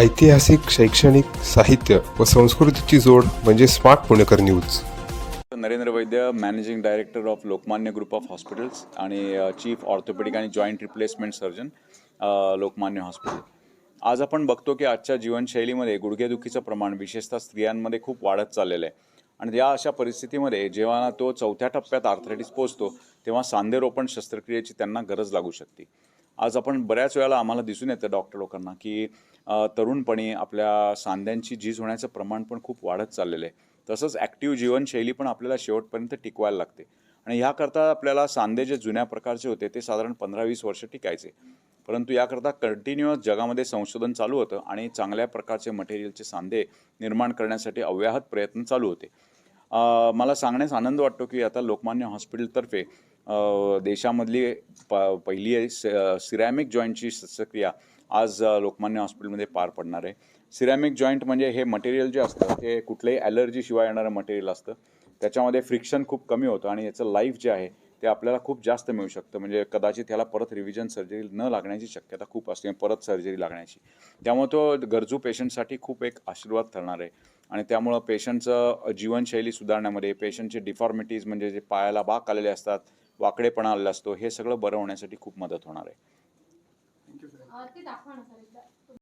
ऐतिहासिक शैक्षणिक साहित्य व संस्कृतीची जोड म्हणजे smart Punekar news. Narendra Vaidya managing director of Lokmanya group of hospitals आणि चीफ ऑर्थोपेडिक आणि joint replacement surgeon Lokmanya hospital आज आपण बघतो की आजच्या जीवनशैलीमध्ये गुडघेदुखीचं प्रमाण विशेषतः स्त्रियांमध्ये खूप वाढत चाललेलं आहे. आणि या अशा परिस्थितीमध्ये जेव्हा तो चौथ्या टप्प्यात आर्थरायटिस पोचतो तेव्हा सांधेरोपण शस्त्रक्रियेची त्यांना गरज लागू शकते. आज आपण बऱ्याच वेळेला आम्हाला दिसून येतं डॉक्टर लोकांना की तरुणपणी आपल्या सांध्यांची झीज होण्याचं प्रमाण पण खूप वाढत चाललेलं आहे. तसंच ॲक्टिव्ह जीवनशैली पण आपल्याला शेवटपर्यंत टिकवायला लागते. आणि ह्याकरता आपल्याला सांधे जे जुन्या प्रकारचे होते ते साधारण पंधरा वीस वर्ष टिकायचे. परंतु याकरता कंटिन्युअस जगामध्ये संशोधन चालू होतं आणि चांगल्या प्रकारचे मटेरियलचे सांधे निर्माण करण्यासाठी अव्याहत प्रयत्न चालू होते. मला सांगण्यास आनंद वाटतो की आता लोकमान्य हॉस्पिटलतर्फे देशामधली प पहिली आहे सिरॅमिक जॉईंटची शस्त्रक्रिया आज लोकमान्य हॉस्पिटलमध्ये पार पडणार आहे. सिरॅमिक जॉईंट म्हणजे हे मटेरियल जे असतं ते कुठल्याही ॲलर्जीशिवाय येणारं मटेरियल असतं. त्याच्यामध्ये फ्रिक्शन खूप कमी होतं आणि याचं लाईफ जे आहे ते आपल्याला खूप जास्त मिळू शकतं. म्हणजे कदाचित ह्याला परत रिव्हिजन सर्जरी न लागण्याची शक्यता खूप असते परत सर्जरी लागण्याची. त्यामुळे तो गरजू पेशंटसाठी खूप एक आशीर्वाद ठरणार आहे. आणि त्यामुळं पेशंटचं जीवनशैली सुधारण्यामध्ये पेशंटचे डिफॉर्मिटीज म्हणजे जे पायाला बाक आलेले असतात वाकडेपणा आलेला असतो हे सगळं बरं होण्यासाठी खूप मदत होणार आहे.